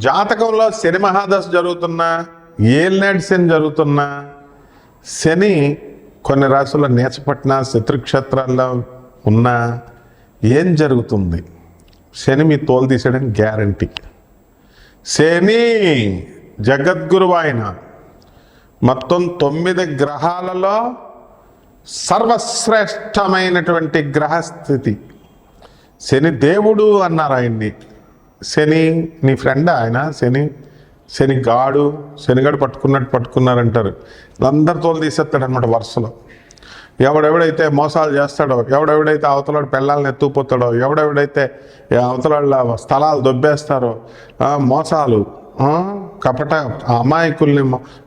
జాతకంలో శని మహాదశ జరుగుతున్నా ఏలినాటి శని జరుగుతున్నా శని కొన్ని రాసుల నేచపట్న శత్రుక్షేత్రాల్లో ఉన్నా ఏం జరుగుతుంది? శని మీ తోలు తీసేయడం గ్యారంటీ. శని జగద్గురువు ఆయన మొత్తం తొమ్మిది గ్రహాలలో సర్వశ్రేష్టమైనటువంటి గ్రహస్థితి. శని దేవుడు అన్నారు ఆయన్ని శని నీ ఫ్రెండ్ ఆయన? శని? శని గాడు? శనిగాడు పట్టుకున్నట్టు పట్టుకున్నారంటారు. అందరి తోలు తీసేస్తాడు అనమాట వరుసలో. ఎవడెవడైతే మోసాలు చేస్తాడో ఎవడెవడైతే అవతలాడు పిల్లల్ని ఎత్తుకుపోతాడో ఎవడెవడైతే అవతలాళ్ళ స్థలాలు దొబ్బేస్తారో మోసాలు కపట అమాయకుల్ని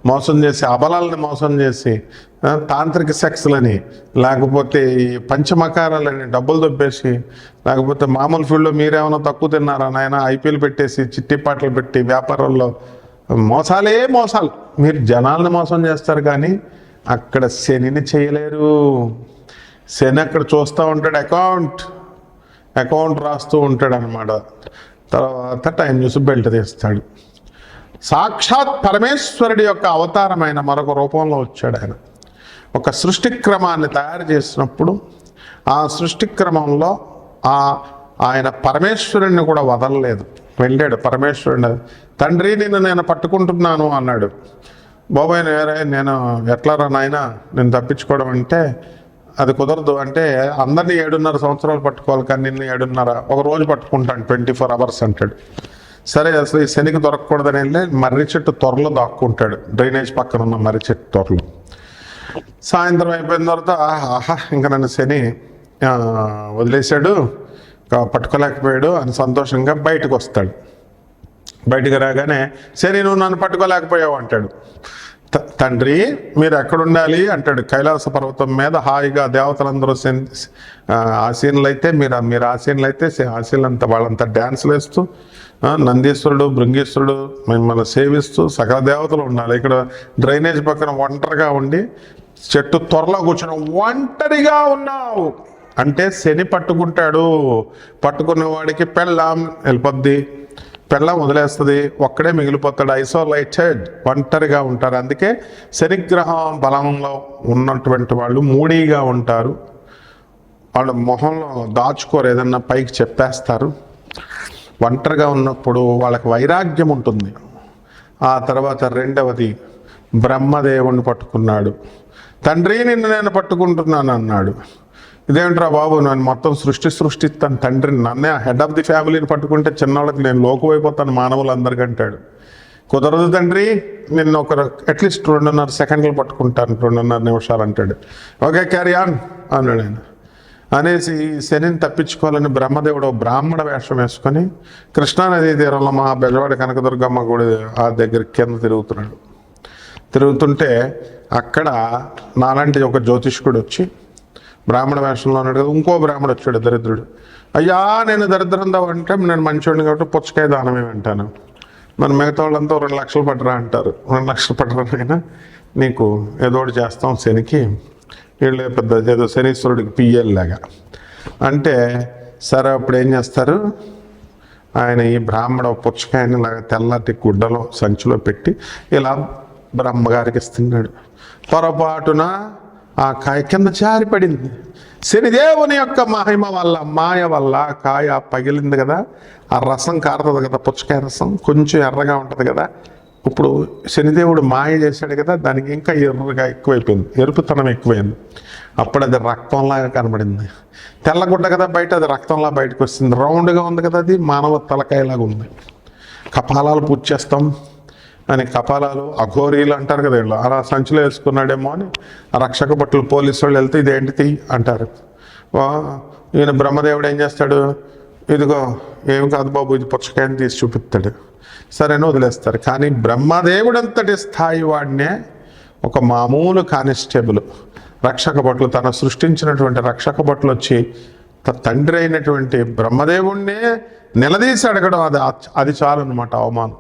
మోసం చేసి అబలాలని మోసం చేసి తాంత్రిక సెక్స్లని లేకపోతే ఈ పంచమకారాలని డబ్బులు దొబ్బేసి లేకపోతే మామూలు ఫీల్డ్లో మీరేమైనా తక్కువ తిన్నారా నాయన? ఐపీఎల్ పెట్టేసి చిట్టి పాటలు పెట్టి వ్యాపారంలో మోసాలే మోసాలు. మీరు జనాలను మోసం చేస్తారు కానీ అక్కడ శనిని చేయలేరు. శని అక్కడ చూస్తూ ఉంటాడు అకౌంట్ అకౌంట్ రాస్తూ ఉంటాడు అనమాట తర్వాత టైం చూసి బెల్ట్ తీస్తాడు. సాక్షాత్ పరమేశ్వరుడి యొక్క అవతారమైన మరొక రూపంలో వచ్చాడు ఆయన. ఒక సృష్టి క్రమాన్ని తయారు చేసినప్పుడు ఆ సృష్టి క్రమంలో ఆ ఆయన పరమేశ్వరుణ్ణి కూడా వదలలేదు. వెళ్ళాడు పరమేశ్వరుని తండ్రి నిన్ను నేను పట్టుకుంటున్నాను అన్నాడు. బాబాయ్ వేరే నేను ఎట్లా రా నాయన నేను తప్పించుకోవడం అంటే అది కుదరదు. అంటే అందరినీ ఏడున్నర సంవత్సరాలు పట్టుకోవాలి కానీ నిన్ను ఏడున్నర ఒక రోజు పట్టుకుంటాను ట్వంటీ ఫోర్ అవర్స్ అంటాడు. సరే అసలు ఈ శనికి దొరకకూడదని వెళ్ళి మర్రి చెట్టు త్వరలో దాక్కుంటాడు. డ్రైనేజ్ పక్కన ఉన్న మర్రి చెట్టు త్వరలో. సాయంత్రం అయిపోయిన తర్వాత ఆహా ఇంకా నన్ను శని వదిలేశాడు పట్టుకోలేకపోయాడు అని సంతోషంగా బయటకు వస్తాడు. బయటికి రాగానే శని నువ్వు నన్ను పట్టుకోలేకపోయావు అంటాడు. "త- తండ్రి మీరు ఎక్కడుండాలి? అంటాడు. కైలాస పర్వతం మీద హాయిగా దేవతలందరూ సెన్- అయితే మీరు మీరు ఆసీనులు అయితే ఆసీనులంతా వాళ్ళంతా డ్యాన్సులు వేస్తూ నందీశ్వరుడు బృంగేశ్వరుడు మిమ్మల్ని సేవిస్తూ సకల దేవతలు ఉండాలి. ఇక్కడ డ్రైనేజ్ పక్కన ఒంటరిగా ఉండి చెట్టు త్వరలో కూర్చొని ఒంటరిగా ఉన్నావు. అంటే శని పట్టుకుంటాడు. పట్టుకున్న వాడికి పెళ్ళాం వెళ్ళిపోద్ది. పెళ్ళం వదిలేస్తుంది. ఒక్కడే మిగిలిపోతాడు. ఐసోలేటెడ్ ఒంటరిగా ఉంటారు. అందుకే శనిగ్రహం బలంలో ఉన్నటువంటి వాళ్ళు మూడీగా ఉంటారు. వాళ్ళ మొహంలో దాచుకోరు. ఏదన్నా పైకి చెప్పేస్తారు. ఒంటరిగా ఉన్నప్పుడు వాళ్ళకి వైరాగ్యం ఉంటుంది. ఆ తర్వాత రెండవది బ్రహ్మదేవుని పట్టుకున్నాడు. తండ్రి నిన్ను నేను పట్టుకుంటున్నాను అన్నాడు. ఇదేంట్రా బాబు నేను మొత్తం సృష్టి సృష్టిస్తాను తండ్రిని నన్నే హెడ్ ఆఫ్ ది ఫ్యామిలీని పట్టుకుంటే చిన్నవాళ్ళకి నేను లోకు అయిపోతాను మానవులందరికంటాడు కుదరదు తండ్రి నిన్ను ఒక అట్లీస్ట్ రెండున్నర సెకండ్లు పట్టుకుంటాను రెండున్నర నిమిషాలు అంటాడు. ఓకే క్యారీ ఆన్ అన్నాడు ఆయన. అనేసి శనిని తప్పించుకోవాలని బ్రహ్మదేవుడు బ్రాహ్మణ వేషం వేసుకొని కృష్ణానదీ తీరంలో మా బెజవాడి కనకదుర్గమ్మ గుడి ఆ దగ్గర కింద తిరుగుతున్నాడు. తిరుగుతుంటే అక్కడ నాలాంటి ఒక జ్యోతిష్కుడు వచ్చి బ్రాహ్మణ వేషంలో ఉన్నాడు కదా ఇంకో బ్రాహ్మడు వచ్చాడు దరిద్రుడు. అయ్యా నేను దరిద్రం అంటే నేను మంచివాడిని కాబట్టి పుచ్చకాయ దానమే వింటాను. మరి మిగతా వాళ్ళంతా రెండు లక్షలు పట్టరా అంటారు. రెండు లక్షలు పట్టరా అయినా నీకు ఏదో ఒకటి చేస్తాం శనికి. వీళ్ళు పెద్ద ఏదో శనీశ్వరుడికి పిఎల్ లాగా. అంటే సరే అప్పుడు ఏం చేస్తారు? ఆయన ఈ బ్రాహ్మణ పుచ్చకాయని లాగా తెల్లటి గుడ్డలో సంచిలో పెట్టి ఇలా బ్రహ్మగారికి ఇస్తున్నాడు. పొరపాటున ఆ కాయ కింద జారిపడింది. శనిదేవుని యొక్క మహిమ వల్ల మాయ వల్ల ఆ కాయ పగిలింది కదా. ఆ రసం కారుతుంది కదా పుచ్చకాయ రసం. కొంచెం ఎర్రగా ఉంటుంది కదా. ఇప్పుడు శనిదేవుడు మాయ చేశాడు కదా దానికి ఇంకా ఎర్రగా ఎక్కువైపోయింది. ఎరుపుతనం ఎక్కువైంది. అప్పుడు అది రక్తంలాగా కనబడింది. తెల్లగుడ్డ కదా బయట అది రక్తంలా బయటకు వస్తుంది. రౌండ్గా ఉంది కదా అది మానవ తలకాయలాగా ఉంది. కపాలాలు పూజ చేస్తాం. అని కపాలాలు అఘోరీలు అంటారు కదా వీళ్ళు. అలా సంచిలో వేసుకున్నాడేమో అని రక్షక భటులు పోలీసు వాళ్ళు వెళ్తే ఇదేంటిది అంటారు. ఈయన బ్రహ్మదేవుడు ఏం చేస్తాడు? ఇదిగో ఏం కాదు బాబు ఇది పుచ్చకాయని తీసి చూపిస్తాడు. సరేనా వదిలేస్తారు. కానీ బ్రహ్మదేవుడంతటి స్థాయి వాడినే ఒక మామూలు కానిస్టేబుల్ రక్షక భటులు తన సృష్టించినటువంటి రక్షక భటులు వచ్చి తండ్రి అయినటువంటి బ్రహ్మదేవుణ్ణే నిలదీసి అడగడం అది అది చాలు అనమాట అవమానం.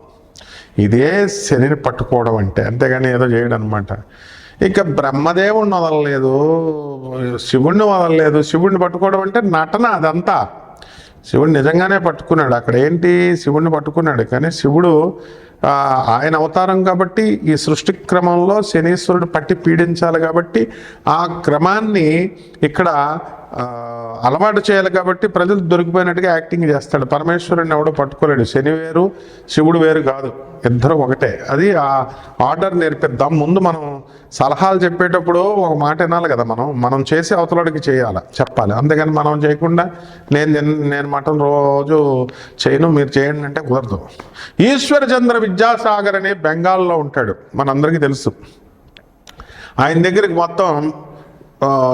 ఇదే శనిని పట్టుకోవడం అంటే అంతేగాని ఏదో చేయడం అనమాట ఇక బ్రహ్మదేవుణ్ణి వదలలేదు శివుణ్ణి వదలలేదు శివుణ్ణి పట్టుకోవడం అంటే నటన అదంతా. శివుడు నిజంగానే పట్టుకున్నాడు. అక్కడ ఏంటి? శివుడిని పట్టుకున్నాడు. కానీ శివుడు ఆయన అవతారం కాబట్టి ఈ సృష్టి క్రమంలో శనీశ్వరుడు పట్టి పీడించాలి కాబట్టి ఆ క్రమాన్ని ఇక్కడ అలవాటు చేయాలి కాబట్టి ప్రజలు దొరికిపోయినట్టుగా యాక్టింగ్ చేస్తాడు. పరమేశ్వరుని ఎవడో పట్టుకోలేడు. శని వేరు శివుడు వేరు కాదు. ఇద్దరు ఒకటే. అది ఆ ఆర్డర్ నేర్పిద్దాం. ముందు మనం సలహాలు చెప్పేటప్పుడు ఒక మాట వినాలి కదా మనం. మనం చేసి అవతలడికి చేయాలి చెప్పాలి. అంతేగాని మనం చేయకుండా నేను నేను మటన్ రోజు చేయను మీరు చేయండి అంటే కుదరదు. ఈశ్వరచంద్ర విద్యాసాగర్ అని బెంగాల్లో ఉంటాడు. మనందరికీ తెలుసు. ఆయన దగ్గరికి మొత్తం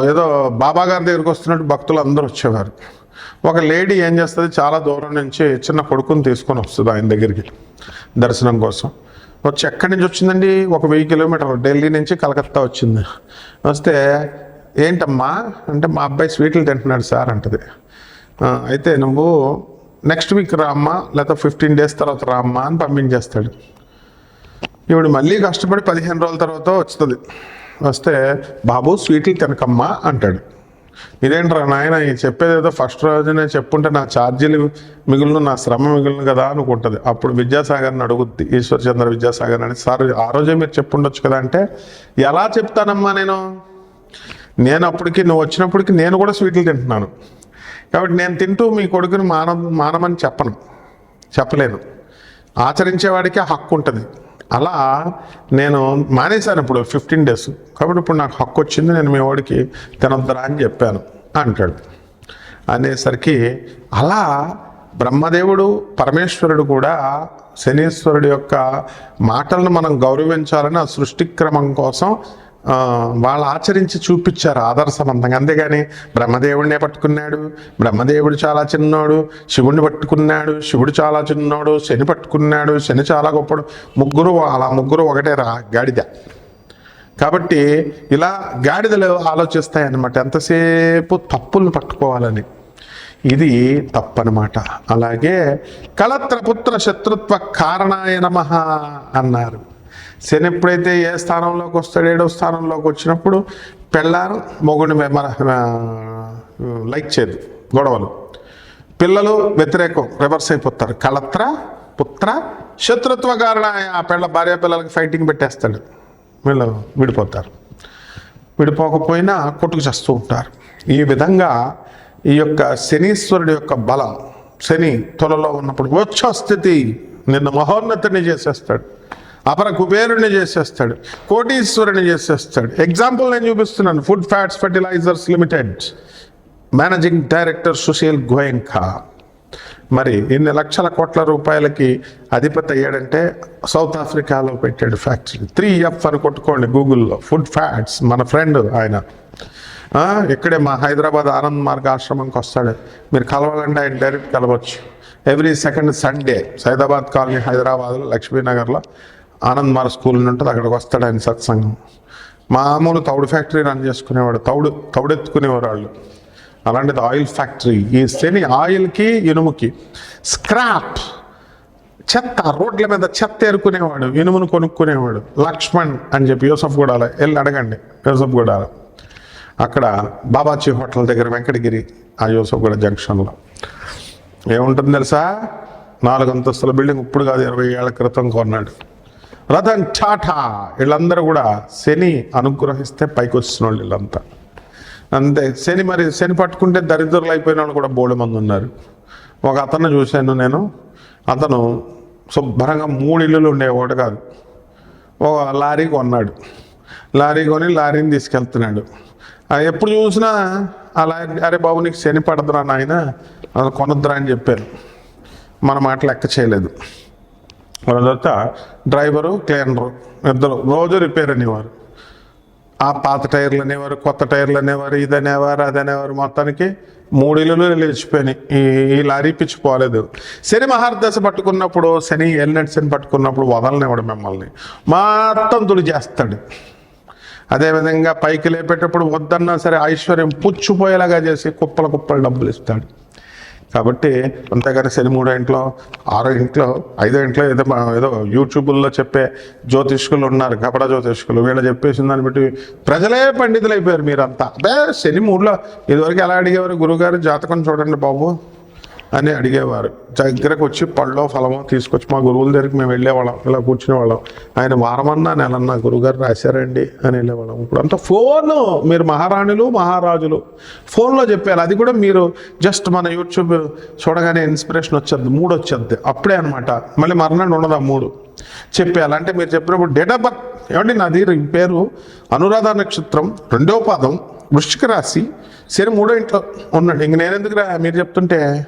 ఏదో బాబా గారి దగ్గరికి వస్తున్నట్టు భక్తులు అందరూ వచ్చేవారు. ఒక లేడీ ఏం చేస్తుంది? చాలా దూరం నుంచి చిన్న కొడుకుని తీసుకొని వస్తుంది ఆయన దగ్గరికి దర్శనం కోసం. వచ్చి ఎక్కడి నుంచి వచ్చిందండి? ఒక వెయ్యి కిలోమీటర్లు. ఢిల్లీ నుంచి కలకత్తా వచ్చింది. వస్తే ఏంటమ్మా? అంటే మా అబ్బాయి స్వీట్లు తింటున్నాడు సార్ అంటది. అయితే నువ్వు నెక్స్ట్ వీక్ రామ్మా లేకపోతే ఫిఫ్టీన్ డేస్ తర్వాత రామ్మా అని పంపించేస్తాడు. ఇప్పుడు మళ్ళీ కష్టపడి పదిహేను రోజుల తర్వాత వస్తుంది. వస్తే బాబు స్వీట్లు తినకమ్మా అంటాడు. ఇదేంట్రా నాయన చెప్పేది ఏదో ఫస్ట్ రోజునే చెప్పుంటే నా ఛార్జీలు మిగులును నా శ్రమ మిగులును కదా అనుకుంటుంది. అప్పుడు విద్యాసాగర్ని అడుగుద్ది ఈశ్వర్చంద్ర విద్యాసాగర్ అని. సార్ ఆ రోజే మీరు చెప్పుండొచ్చు కదా అంటే ఎలా చెప్తానమ్మా నేను? నేను అప్పటికి నువ్వు వచ్చినప్పటికి నేను కూడా స్వీట్లు తింటున్నాను. కాబట్టి నేను తింటూ మీ కొడుకుని మాన మానమని చెప్పను. చెప్పలేను. ఆచరించేవాడికి ఆ హక్కు ఉంటుంది అలా నేను మానేశాను ఇప్పుడు ఫిఫ్టీన్ డేస్ కాబట్టి ఇప్పుడు నాకు హక్కు వచ్చింది నేను మీ వాడికి తినొద్దరా అని చెప్పాను అంటాడు. అనేసరికి అలా బ్రహ్మదేవుడు పరమేశ్వరుడు కూడా శనీశ్వరుడు యొక్క మాటలను మనం గౌరవించాలని ఆ సృష్టి క్రమం కోసం వాళ్ళు ఆచరించి చూపించారు ఆదర్శవంతంగా. అంతేగాని బ్రహ్మదేవుడినే పట్టుకున్నాడు బ్రహ్మదేవుడు చాలా చిన్నోడు శివుడిని పట్టుకున్నాడు శివుడు చాలా చిన్నోడు శని పట్టుకున్నాడు శని చాలా గొప్పడు. ముగ్గురు అలా ముగ్గురు ఒకటే రా గాడిద. కాబట్టి ఇలా గాడిదలు ఆలోచిస్తాయన్నమాట. ఎంతసేపు తప్పులను పట్టుకోవాలని. ఇది తప్పనమాట. అలాగే కళత్రపుత్ర శత్రుత్వ కారణాయ నమ అన్నారు. శని ఎప్పుడైతే ఏ స్థానంలోకి వస్తాడు ఏడో స్థానంలోకి వచ్చినప్పుడు పెళ్ళారు మొగుడిని మన లైక్ చేయదు గొడవలు. పిల్లలు వ్యతిరేకం రివర్స్ అయిపోతారు. కళత్ర పుత్ర శత్రుత్వ కారణ ఆ పిల్ల భార్య పిల్లలకి ఫైటింగ్ పెట్టేస్తాడు. వీళ్ళు విడిపోతారు. విడిపోకపోయినా కొట్టుకు చేస్తూ ఉంటారు. ఈ విధంగా ఈ యొక్క శనీశ్వరుడు యొక్క బలం శని త్వరలో ఉన్నప్పుడు వచ్చో స్థితి నిన్ను మహోన్నతిని చేసేస్తాడు. అపర కుబేరుని చేసేస్తాడు కోటీశ్వరుని చేసేస్తాడు. ఎగ్జాంపుల్ నేను చూపిస్తున్నాను food fats fertilisers limited managing director Sushil Goenka మరి ఇన్ని లక్షల కోట్ల రూపాయలకి అధిపతి అయ్యాడంటే సౌత్ ఆఫ్రికాలో పెట్టాడు ఫ్యాక్టరీ త్రీ ఎఫ్ అని కొట్టుకోండి గూగుల్లో ఫుడ్ ఫ్యాట్స్ మన ఫ్రెండ్ ఆయన. ఇక్కడే మా హైదరాబాద్ ఆనంద్ మార్గ ఆశ్రమంకి వస్తాడు. మీరు కలవాలంటే ఆయన డైరెక్ట్ కలవచ్చు. Every second Sunday Saidabad colony హైదరాబాద్లో లక్ష్మీనగర్లో ఆనంద్ మార్ స్కూల్ ఉంటుంది. అక్కడికి వస్తాడు ఆయన సత్సంగం. మామూలు తౌడు ఫ్యాక్టరీ రన్ చేసుకునేవాడు. తౌడు తౌడెత్తుకునేవారు వాళ్ళు. అలాంటిది ఆయిల్ ఫ్యాక్టరీ. ఈ శని ఆయిల్కి ఇనుముకి స్క్రాప్ చెత్త రోడ్ల మీద చెత్త ఏరుకునేవాడు. ఇనుమును కొనుక్కునేవాడు. లక్ష్మణ్ అని చెప్పి యూసఫ్ గూడాల. వెళ్ళి అడగండి. యూసఫ్ గూడాల. అక్కడ బాబాజీ హోటల్ దగ్గర వెంకటగిరి ఆ యూసఫ్ గూడ జంక్షన్లో. ఏముంటుంది తెలుసా? నాలుగు అంతస్తుల బిల్డింగ్ ఇప్పుడు కాదు ఇరవై ఏళ్ళ క్రితం కొన్నాడు. రథం చాటా వీళ్ళందరూ కూడా శని అనుగ్రహిస్తే పైకి వచ్చిన వాళ్ళు వీళ్ళంతా. అంతే. శని మరి శని పట్టుకుంటే దరిద్రులు అయిపోయిన వాళ్ళు కూడా బోడు మంది ఉన్నారు. ఒక అతను చూశాను నేను. అతను శుభ్రంగా మూడు ఇల్లులు ఉండేవాడు కాదు. ఒక లారీ కొన్నాడు. లారీ కొని లారీని తీసుకెళ్తున్నాడు. అది ఎప్పుడు చూసినా ఆ లారీ అరే బాబు నీకు శని పడదురా నాయన అది కొనద్దురా అని చెప్పారు. మన మాట లెక్క చేయలేదు. వాళ్ళ తర్వాత డ్రైవరు క్లీనరు ఇద్దరు రోజు రిపేర్ అనేవారు. ఆ పాత టైర్లు అనేవారు కొత్త టైర్లు అనేవారు ఇది అనేవారు అది అనేవారు. మొత్తానికి మూడు లేచిపోయినాయి. ఈ ఈ లారీ పిచ్చి పోలేదు. శని మహార్దశ పట్టుకున్నప్పుడు శని ఎల్నెట్ శని పట్టుకున్నప్పుడు వదలనివ్వడు మిమ్మల్ని. మొత్తం తుడి చేస్తాడు. అదేవిధంగా పైకి లేపేటప్పుడు వద్దన్నా సరే ఐశ్వర్యం పుచ్చిపోయేలాగా చేసి కుప్పల కుప్పలు డబ్బులు ఇస్తాడు. కాబట్టి అంతేగాని శని మూడో ఇంట్లో ఆరో ఇంట్లో ఐదో ఇంట్లో ఏదో ఏదో యూట్యూబుల్లో చెప్పే జ్యోతిష్కులు ఉన్నారు కపడ జ్యోతిష్కులు. వీళ్ళు చెప్పేసిన దాన్ని బట్టి ప్రజలే పండితులు అయిపోయారు మీరంతా. అదే శని మూడులో ఇదివరకు ఎలా అడిగేవారు గురువుగారు జాతకం చూడండి బాబు. అని అడిగేవారు. దగ్గరకు వచ్చి పళ్ళో ఫలమో తీసుకొచ్చి మా గురువుల దగ్గరికి మేము వెళ్ళేవాళ్ళం. ఇలా కూర్చునేవాళ్ళం. ఆయన వారమన్నా నెలన్నా గురుగారు రాశారండి అని వెళ్ళేవాళ్ళం. ఇప్పుడు అంతా ఫోన్. మీరు మహారాణులు మహారాజులు. ఫోన్లో చెప్పారు అది కూడా మీరు జస్ట్ మన యూట్యూబ్ చూడగానే ఇన్స్పిరేషన్ వచ్చేది మూడు వచ్చేది. అప్పుడే అనమాట మళ్ళీ మరణం ఉండదు ఆ మూడు. చెప్పేయాలి. అంటే మీరు చెప్పినప్పుడు డేట్ ఆఫ్ బర్త్. ఏమండి నాది? పేరు అనురాధ నక్షత్రం రెండవ పాదం వృశ్చిక రాశి. శని మూడో ఇంట్లో ఉన్నాడు. ఇంక నేను మీరు చెప్తుంటే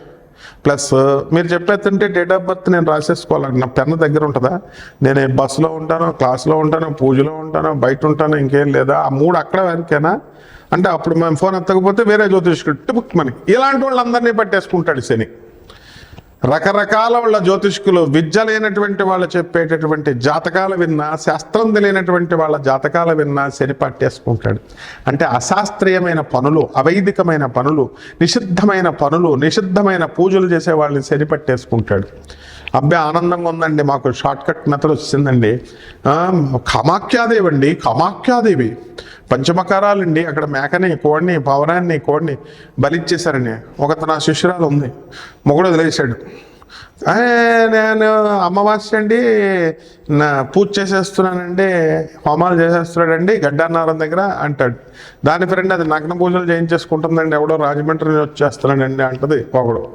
ప్లస్ మీరు చెప్పేస్తుంటే డేట్ ఆఫ్ బర్త్ నేను రాసేసుకోవాలి నా పెన్ దగ్గర ఉంటుందా? నేను బస్సులో ఉంటాను క్లాస్లో ఉంటాను పూజలో ఉంటాను బయట ఉంటాను ఇంకేం లేదా? ఆ మూడు అక్కడ వెనకేనా అంటే అప్పుడు మేము ఫోన్ ఎత్తకపోతే వేరే జ్యోతిష్కుడు టిపుక్ మనకి. ఇలాంటి వాళ్ళందరినీ పట్టేసుకుంటాడు శని. రకరకాల వాళ్ళ జ్యోతిష్కులు విద్య లేనటువంటి వాళ్ళు చెప్పేటటువంటి జాతకాలు విన్నా శాస్త్రం తెలియనటువంటి వాళ్ళ జాతకాలు విన్నా శని పట్టేసుకుంటాడు. అంటే అశాస్త్రీయమైన పనులు అవైదికమైన పనులు నిషిద్ధమైన పనులు నిషిద్ధమైన పూజలు చేసే వాళ్ళని శని పట్టేసుకుంటాడు. అబ్బాయి ఆనందంగా ఉందండి. మాకు షార్ట్ కట్ మెథడ్ వచ్చిందండి. కమాఖ్యాదేవి కామాఖ్యాదేవి అండి కామాఖ్యాదేవి. పంచమకారాలండి. అక్కడ మేకని కోడిని పవనాన్ని కోడిని బలిచ్చేశారండి. ఒక నా శిష్యురాలు ఉంది. మొగుడు వదిలేశాడు. నేను అమ్మవాస్య అండి నా పూజ చేసేస్తున్నానండి హోమాలు చేసేస్తున్నాడండి గడ్డన్నారం దగ్గర అంటాడు. దాని ఫ్రెండ్ అది నగ్న పూజలు చేయించేసుకుంటుందండి. ఎవడో రాజమండ్రి నుంచి వచ్చేస్తున్నాడండి అంటది ఒకడు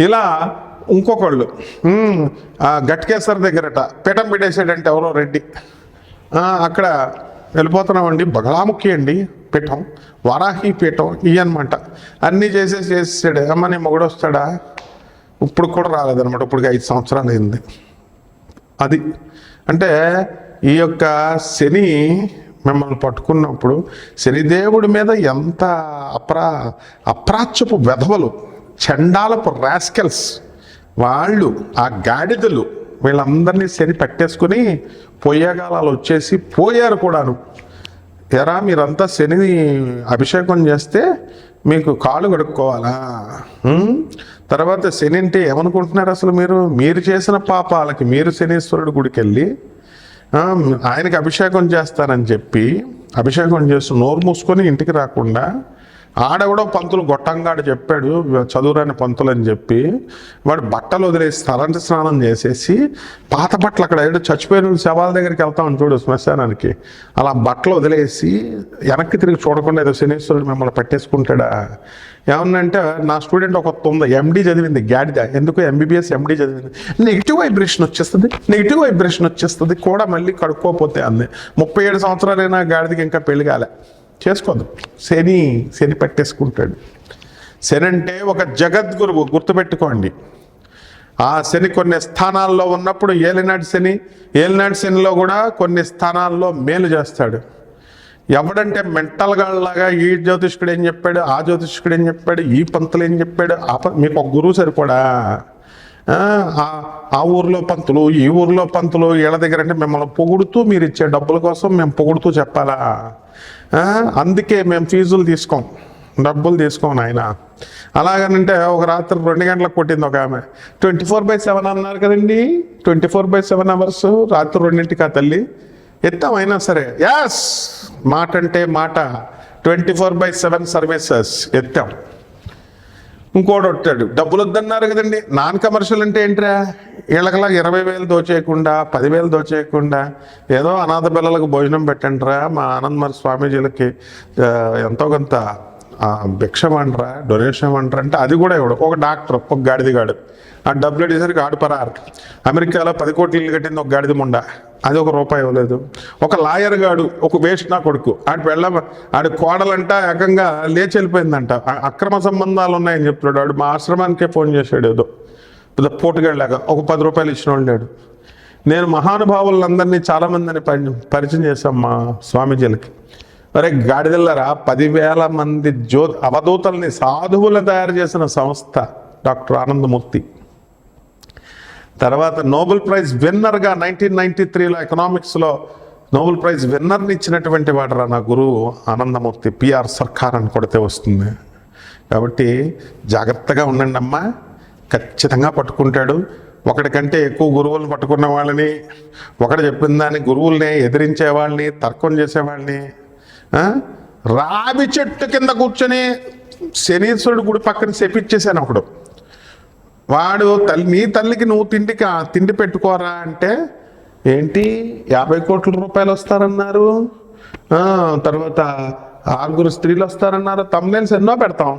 ఇలా ఇంకొకళ్ళు. గట్కేశ్వర్ దగ్గరట. పీఠం పెట్టేసాడంటే ఎవరో రెడ్డి. అక్కడ వెళ్ళిపోతున్నామండి. బగళాముఖి అండి పీఠం. వారాహి పీఠం ఇవన్నమాట అన్నీ చేసేసి చేసేసాడు. అమ్మ నీ మొగుడు వస్తాడా? ఇప్పుడు కూడా రాలేదనమాట ఇప్పుడు ఐదు సంవత్సరాలు అయింది. అది. అంటే ఈ యొక్క శని మిమ్మల్ని పట్టుకున్నప్పుడు శనిదేవుడి మీద ఎంత అప్రా అప్రాచ్యపు వెధవలు చండాలపు రాస్కెల్స్ వాళ్ళు ఆ గాడిదలు వీళ్ళందరినీ శని పట్టేసుకుని పొయ్యగాలాలు వచ్చేసి పోయారు కూడాను. ఎరా మీరంతా శనిని అభిషేకం చేస్తే మీకు కాళ్ళు కడుక్కోవాలా? తర్వాత శని అంటే ఏమనుకుంటున్నారు అసలు మీరు? మీరు చేసిన పాపాలకి మీరు శనీశ్వరుడు గుడికి వెళ్ళి ఆయనకి అభిషేకం చేస్తానని చెప్పి అభిషేకం చేస్తూ నోరు మూసుకొని ఇంటికి రాకుండా ఆడ కూడా పంతులు గొట్టంగాడు చెప్పాడు చదువురాని పంతులు అని చెప్పి. వాడు బట్టలు వదిలేసి తలంటి స్నానం చేసేసి పాత బట్టలు అక్కడ ఏదో చచ్చిపోయిన శవాల దగ్గరికి వెళ్తామని చూడు శ్మశానానికి. అలా బట్టలు వదిలేసి వెనక్కి తిరిగి చూడకుండా ఏదో శనీశ్వరుడు మిమ్మల్ని పట్టేసుకుంటాడా? ఏమన్నంటే నా స్టూడెంట్ ఒక ఉంది ఎండి చదివింది గాడిద. ఎందుకు ఎంబీబీఎస్ ఎండి చదివింది? నెగిటివ్ వైబ్రేషన్ వచ్చేస్తుంది నెగిటివ్ వైబ్రేషన్ వచ్చేస్తుంది కూడా మళ్ళీ కడుక్కోపోతే అంది. ముప్పై ఏడు సంవత్సరాలైనా గాడిదకి ఇంకా పెళ్ళి కాలే. చేసుకోదు. శని శని పట్టేసుకుంటాడు. శని అంటే ఒక జగద్గురువు గుర్తుపెట్టుకోండి. ఆ శని కొన్ని స్థానాల్లో ఉన్నప్పుడు ఏలినాటి శని ఏలినాటి శనిలో కూడా కొన్ని స్థానాల్లో మేలు చేస్తాడు. ఎవడంటే మెంటల్ ఈ జ్యోతిష్కుడు ఏం చెప్పాడు ఆ జ్యోతిష్కుడు ఏం చెప్పాడు ఈ పంతులు ఏం చెప్పాడు ఆ ప- మీకు ఒక గురువు సరిపోడా? ఆ, ఊర్లో పంతులు ఈ ఊర్లో పంతులు వీళ్ళ దగ్గర అంటే మిమ్మల్ని పొగుడుతూ మీరు ఇచ్చే డబ్బుల కోసం మేము పొగుడుతూ చెప్పాలా? అందుకే మేము ఫీజులు తీసుకోం డబ్బులు తీసుకోను ఆయన అలాగనంటే ఒక రాత్రి రెండు గంటలకు కొట్టింది ఒక ఆమె. ట్వంటీ ఫోర్ బై సెవెన్ అన్నారు కదండి. Twenty four by seven hours రాత్రి రెండింటికి ఆ తల్లి ఎత్తాం అయినా సరే. యాస్ మాట అంటే మాట. Twenty four by seven services ఎత్తాం. ఇంకోటి వస్తాడు డబ్బులు వద్దన్నారు కదండి. నాన్ కమర్షియల్ అంటే ఏంట్రా? వీళ్ళకలా ఇరవై వేలు దోచేయకుండా పదివేలు దోచేయకుండా ఏదో అనాథ పిల్లలకు భోజనం పెట్టండిరా మా ఆనందమర్ స్వామీజీలకి ఎంతో కొంత ఆ, భిక్షం అంటారా డొనేషన్ అంటారా అంటే అది కూడా ఇవ్వడు. ఒక డాక్టర్ ఒక గాడిదిగాడు. ఆ డబ్బులు అడిగేసరికి ఆడు పరారు అమెరికాలో పది కోట్లు ఇల్లు కట్టింది ఒక గాడిద ముండ. అది ఒక రూపాయి ఇవ్వలేదు ఒక లాయర్ గాడు ఒక వేస్ట్ నా కొడుకు ఆడి పెళ్ళ ఆడి కోడలంట ఏకంగా లేచి వెళ్ళిపోయిందంట. అక్రమ సంబంధాలు ఉన్నాయని చెప్తున్నాడు. ఆడు మా ఆశ్రమానికే ఫోన్ చేశాడు ఏదో. పెద్ద పోటుగాళ్ళలాగా ఒక పది రూపాయలు ఇచ్చిన వాళ్ళాడు నేను మహానుభావులందరినీ చాలామందిని పరిచయం చేశాం మా స్వామీజీలకి. అరే గాడిదల్లరా పదివేల మంది జ్యో అవధూతల్ని సాధువులు తయారు చేసిన సంస్థ డాక్టర్ ఆనందమూర్తి. తర్వాత నోబెల్ ప్రైజ్ విన్నర్గా నైన్టీన్ నైన్టీ త్రీలో ఎకనామిక్స్లో నోబెల్ ప్రైజ్ విన్నర్ని ఇచ్చినటువంటి వాడరా నా గురువు ఆనందమూర్తి పిఆర్ సర్కార్ అని కొడితే వస్తుంది. కాబట్టి జాగ్రత్తగా ఉండండి అమ్మా. ఖచ్చితంగా పట్టుకుంటాడు. ఒకటికంటే ఎక్కువ గురువులను పట్టుకున్న వాళ్ళని ఒకటి చెప్పిన దాన్ని గురువుల్ని ఎదిరించే వాళ్ళని తర్కం చేసేవాళ్ళని రాబి రావి చెట్టు కింద కూర్చొని శనీశ్వరుడు గుడి పక్కన చెప్పించేశాను ఒకడు. వాడు తల్లి నీ తల్లికి నువ్వు తిండికి తిండి పెట్టుకోరా అంటే ఏంటి? యాభై కోట్ల రూపాయలు వస్తారన్నారు. తర్వాత ఆరుగురు స్త్రీలు వస్తారన్నారు. తమ్నేల్స్ ఎన్నో పెడతాం.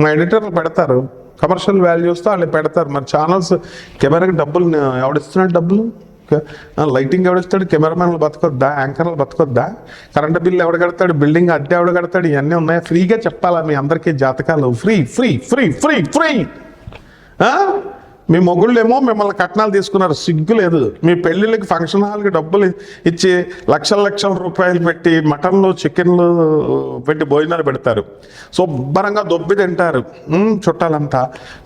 మా ఎడిటర్లు పెడతారు. కమర్షియల్ వాల్యూస్తో వాళ్ళు పెడతారు. మరి ఛానల్స్ కెమెరాకి డబ్బులు ఎవడిస్తున్నాడు డబ్బులు? లైటింగ్ ఎవడిస్తాడు? కెమెరామెన్లు బతకొద్దా? యాంకర్లు బతకొద్దా? కరెంటు బిల్లు ఎవడు కడతాడు? బిల్డింగ్ అద్దె ఎవడు కడతాడు? ఇవన్నీ ఉన్నాయి? ఫ్రీగా చెప్పాలా మీ అందరికీ జాతకాలు? Free free free free free! మీ మొగుళ్ళేమో మిమ్మల్ని కట్నాలు తీసుకున్నారు. సిగ్గు లేదు. మీ పెళ్ళిళ్ళకి ఫంక్షన్ హాల్కి డబ్బులు ఇచ్చి లక్షల లక్షల రూపాయలు పెట్టి మటన్లు చికెన్లు పెట్టి భోజనాలు పెడతారు. శుభ్రంగా దొబ్బి తింటారు. చుట్టాలంతా.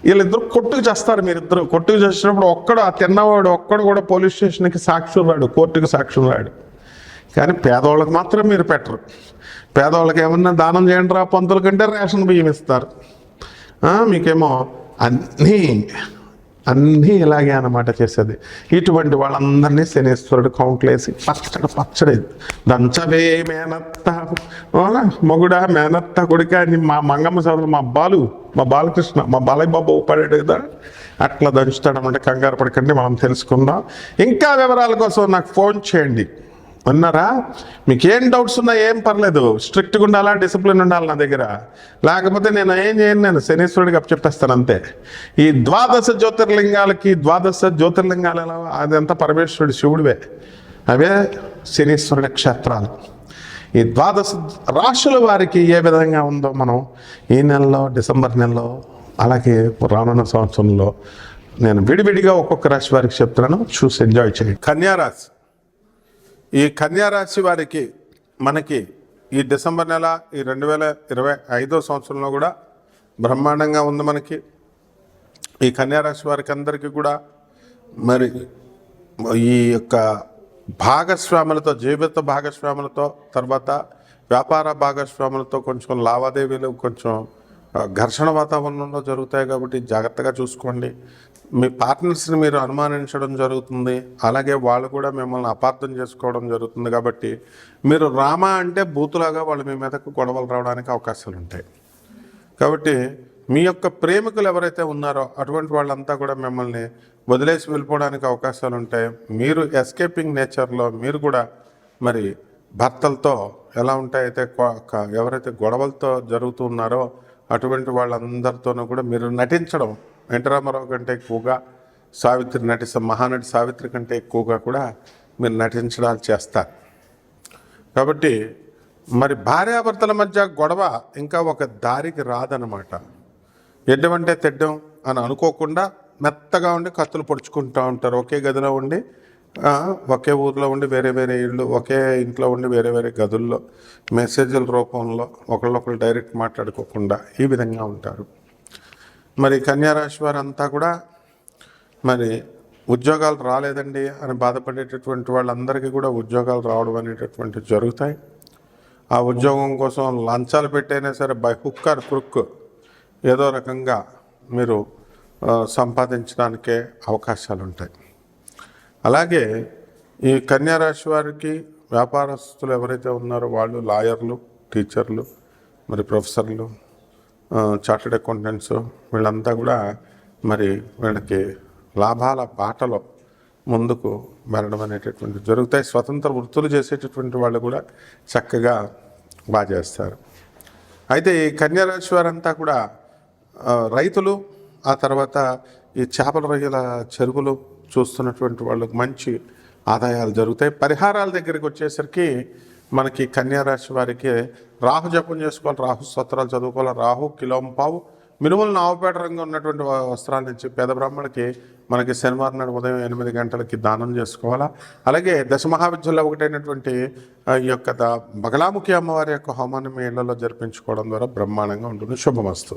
వీళ్ళిద్దరు కొట్టుకు చేస్తారు మీరిద్దరు. కొట్టుకు చేసినప్పుడు ఒక్కడు ఆ తిన్నవాడు ఒక్కడు కూడా పోలీస్ స్టేషన్కి సాక్షి రాడు కోర్టుకి సాక్షి రాడు. కానీ పేదవాళ్ళకి మాత్రం మీరు పెట్టరు. పేదవాళ్ళకి ఏమన్నా దానం చేయండి రా పంతుల కంటే రేషన్ బియ్యం ఇస్తారు. మీకేమో అన్నీ అన్నీ ఇలాగే అన్నమాట చేసేది. ఇటువంటి వాళ్ళందరినీ శనేశ్వరుడు కౌంట్లేసి పచ్చడి పచ్చడి దంచవే మేనత్త. అవునా? మొగుడా మేనత్త కొడుక అని మా మంగమ్మ సోదరు మా బాలు మా బాలకృష్ణ మా బాలయ్య బాబు పడాడు కదా. అట్లా దంచుతాడమంటే కంగారు పడకండి మనం తెలుసుకుందాం. ఇంకా వివరాల కోసం నాకు ఫోన్ చేయండి. ఉన్నారా మీకు ఏం డౌట్స్ ఉన్నా ఏం పర్లేదు. స్ట్రిక్ట్గా ఉండాలా డిసిప్లిన్ ఉండాలి నా దగ్గర? లేకపోతే నేను ఏం చేయను నేను శనీశ్వరుడికి అప్పచెప్పేస్తాను అంతే. ఈ ద్వాదశ జ్యోతిర్లింగాలకి ద్వాదశ జ్యోతిర్లింగాల అదంతా పరమేశ్వరుడు శివుడివే. అవే శనీశ్వరుడి క్షేత్రాలు. ఈ ద్వాదశ రాశుల వారికి ఏ విధంగా ఉందో మనం ఈ నెలలో డిసెంబర్ నెలలో అలాగే రానున్న సంవత్సరంలో నేను విడివిడిగా ఒక్కొక్క రాశి వారికి చెప్తున్నాను. చూసి ఎంజాయ్ చేయండి. కన్యారాశి. ఈ కన్యారాశి వారికి మనకి ఈ డిసెంబర్ నెల ఈ రెండు వేల ఇరవై ఐదో సంవత్సరంలో కూడా బ్రహ్మాండంగా ఉంది మనకి. ఈ కన్యారాశి వారికి అందరికీ కూడా మరి ఈ యొక్క భాగస్వాములతో జీవిత భాగస్వాములతో తర్వాత వ్యాపార భాగస్వాములతో కొంచెం లావాదేవీలు కొంచెం ఘర్షణ వాతావరణంలో జరుగుతాయి కాబట్టి జాగ్రత్తగా చూసుకోండి. మీ పార్ట్నర్స్ని మీరు అనుమానించడం జరుగుతుంది. అలాగే వాళ్ళు కూడా మిమ్మల్ని అపార్థం చేసుకోవడం జరుగుతుంది కాబట్టి మీరు రామా అంటే బూతులాగా వాళ్ళు మీ మీదకు గొడవలు రావడానికి అవకాశాలు ఉంటాయి. కాబట్టి మీ యొక్క ప్రేమికులు ఎవరైతే ఉన్నారో అటువంటి వాళ్ళంతా కూడా మిమ్మల్ని వదిలేసి వెళ్ళిపోవడానికి అవకాశాలు ఉంటాయి. మీరు ఎస్కేపింగ్ నేచర్లో మీరు కూడా మరి భర్తలతో ఎలా ఉంటాయైతే ఎవరైతే గొడవలతో జరుగుతూ ఉన్నారో అటువంటి వాళ్ళందరితోనూ కూడా మీరు నటించడం వెంటరామారావు కంటే ఎక్కువగా సావిత్రి నటిస్తే మహానటి సావిత్రి కంటే ఎక్కువగా కూడా మీరు నటించడాలు చేస్తారు. కాబట్టి మరి భార్యాభర్తల మధ్య గొడవ ఇంకా ఒక దారికి రాదనమాట ఎడ్డమంటే తెడ్డం అని అనుకోకుండా మెత్తగా ఉండి కత్తులు పొడుచుకుంటూ ఉంటారు. ఒకే గదిలో ఉండి ఒకే ఊర్లో ఉండి వేరే వేరే ఇళ్ళు ఒకే ఇంట్లో ఉండి వేరే వేరే గదుల్లో మెసేజ్ల రూపంలో ఒకళ్ళొకళ్ళు డైరెక్ట్ మాట్లాడుకోకుండా ఈ విధంగా ఉంటారు. మరి కన్యారాశి వారంతా కూడా మరి ఉద్యోగాలు రాలేదండి అని బాధపడేటటువంటి వాళ్ళందరికీ కూడా ఉద్యోగాలు రావడం అనేటటువంటి జరుగుతాయి. ఆ ఉద్యోగం కోసం లంచాలు పెట్టైనా సరే బై హుక్ ఆర్ క్రుక్ ఏదో రకంగా మీరు సంపాదించడానికే అవకాశాలు ఉంటాయి అలాగే ఈ కన్యారాశి వారికి వ్యాపారస్తులు ఎవరైతే ఉన్నారో వాళ్ళు లాయర్లు టీచర్లు మరి ప్రొఫెసర్లు చార్టెడ్ అకౌంటెంట్స్ వీళ్ళంతా కూడా మరి వీళ్ళకి లాభాల బాటలో ముందుకు వెళ్ళడం అనేటటువంటి జరుగుతాయి. స్వతంత్ర వృత్తులు చేసేటటువంటి వాళ్ళు కూడా చక్కగా బాగా చేస్తారు. అయితే ఈ కన్యారాశి వారంతా కూడా రైతులు ఆ తర్వాత ఈ చేపల రొయ్యల చెరువులు చూస్తున్నటువంటి వాళ్ళకు మంచి ఆదాయాలు జరుగుతాయి. పరిహారాల దగ్గరికి వచ్చేసరికి మనకి కన్యా రాశి వారికి రాహు జపం చేసుకోవాలి రాహు స్తోత్రాలు చదువుకోవాలి రాహు కిలోంపావు. మినుములు నావపేట రంగు ఉన్నటువంటి వస్త్రాలు వస్త్రాల నుంచి పేద బ్రాహ్మణులకి మనకి శనివారం నాడు ఉదయం ఎనిమిది గంటలకి దానం చేసుకోవాలా. అలాగే దశమహావిద్యలో ఒకటైనటువంటి ఈ యొక్క ద- బగలాముఖి అమ్మవారి యొక్క హోమాన్ని మీ ఇళ్ళలో జరిపించుకోవడం ద్వారా బ్రహ్మాండంగా ఉంటుంది. శుభమస్తు.